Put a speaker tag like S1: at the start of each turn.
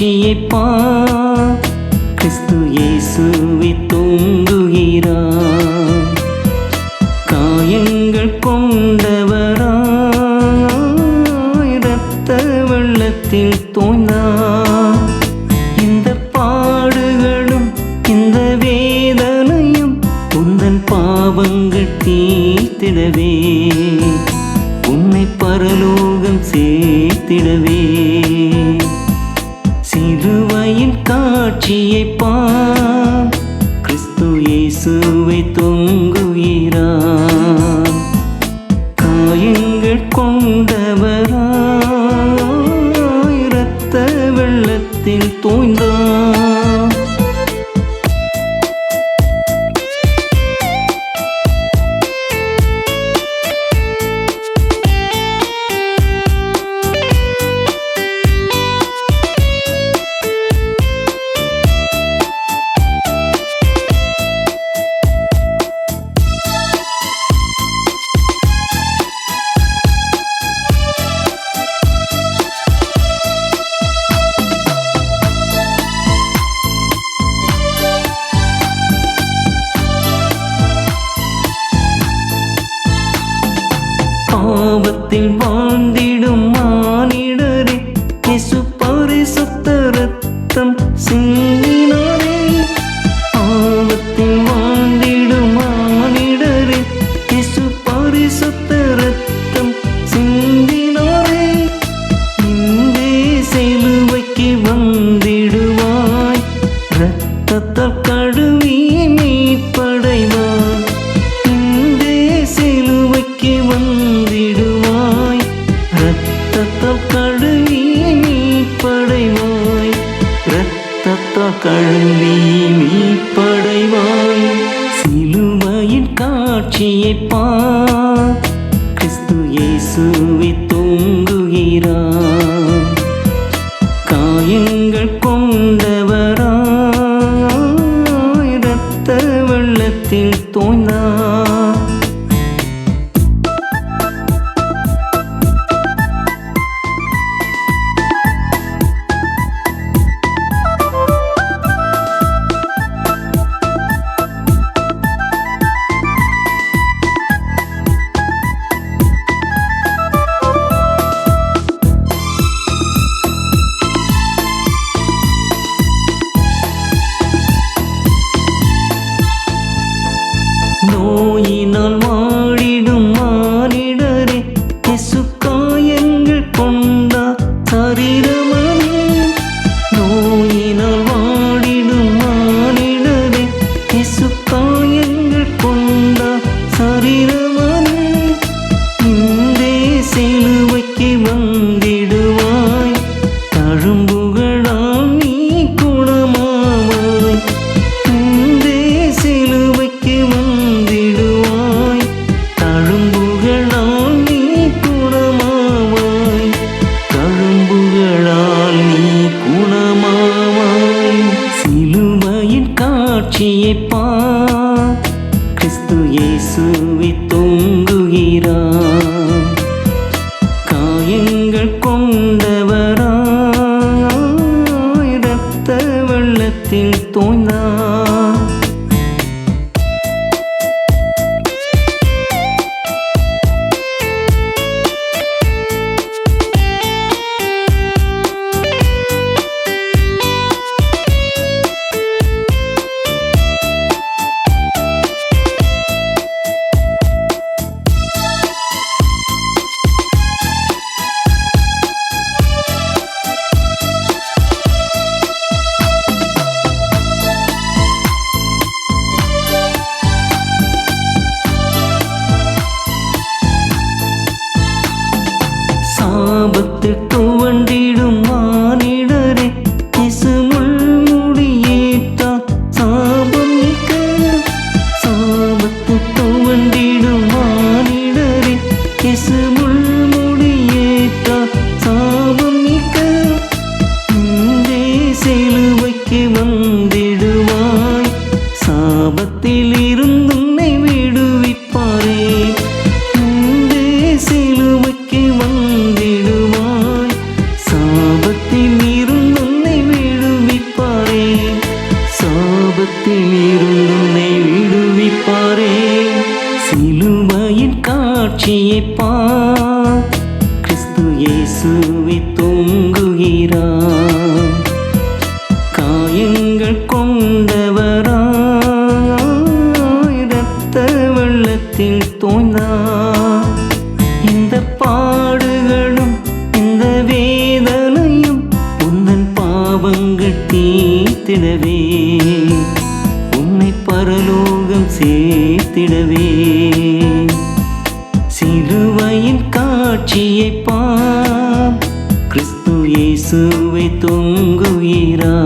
S1: காட்சியை பா கிறிஸ்து இயேசுவை தூங்குகிறா. காயங்கள் கொண்டவரா இரத்த வெள்ளத்தில் தோய்ந்தா. இந்த பாடுகளும் இந்த வேதனையும் உந்தன் பாவங்கள் தீர்த்திடவே. உன்னை பரலோகம் சேர்த்திடவே. காட்சியை கிறிஸ்து இயேசுவை தொங்குகிறான். காயங்கள் கொண்டவராய் இரத்த வெள்ளத்தில் தோய்ந்த பாவத்தில் வாழ்ந்திடும் மானிடரே இயேசு பரிசுத்த ரத்தம் சிந்தினாரே இயேசுவை நீரா? தாயின் காட்சியை பார். கிறிஸ்து இயேசுவை தொங்குகிறார். காயங்கள் கொண்டவராய் இரத்த வெள்ளத்தில் தோய்ந்தார். இந்த பாடுகளும் இந்த வேதனையும் உந்தன் பாவங்கள் தீர்த்திடவே. உன்னை பரலோகம் சேர்த்திடவே. காட்சியை பார். கிறிஸ்து இயேசுவை தொங்குகிறார்